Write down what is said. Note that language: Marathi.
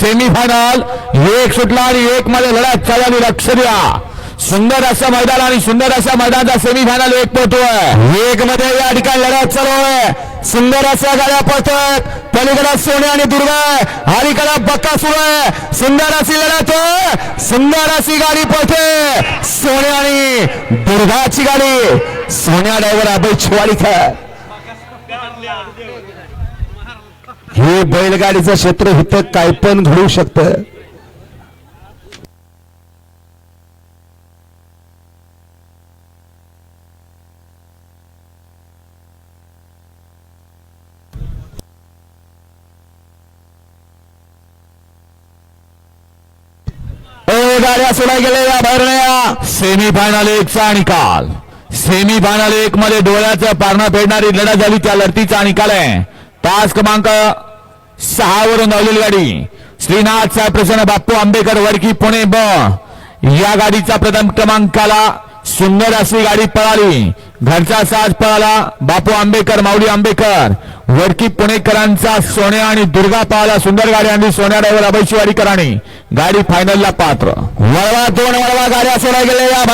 सेमी फायनल एक सुटला आणि एक मध्ये लढत चालू लक्ष द्या. सुंदर असं मैदान आणि सुंदर अशा मैदानाचा सेमी फायनल एक पोहोचतोय एक मध्ये या ठिकाणी लढत चालू आहे. सुंदर अशा गाड्या पळतात पलीकडे सोने आणि दुर्गा हरिकडे बक्का सुरू आहे. सुंदर अशी लढत सुंदर अशी गाडी पळते. सोने आणि दुर्गाची गाडी. सोन्या ड्रायव्हर अभय शिवाडीकर हे बैलगाडीचं क्षेत्र इथं काय पण घडू शकतं. ओ गाड्या सोडा गेलेल्या भरण्या. सेमी फायनल एकचा निकाल सेमी फायनल एक मध्ये डोळ्याचं पारणं फेडणारी लढा झाली त्या लढतीचा निकाल आहे. तास क्रमांक सहा वरून धावलेली गाडी. श्रीनाथ साहेब प्रसन्न बाप्पू आंबेकर वडकी पुणे ब. या गाडीचा प्रथम क्रमांकाला सुंदर अशी गाडी पळाली. घरचा साज पळाला. बापू आंबेकर माऊली आंबेकर वडकी पुणेकरांचा सोन्या आणि दुर्गा पळाला सुंदर गाडी आणली. सोन्या ड्रायव्हर अभय शिवाडीकरांनी गाडी फायनलला पात्र. वळवा दोन वळवा गाड्या सोडा गेलेल्या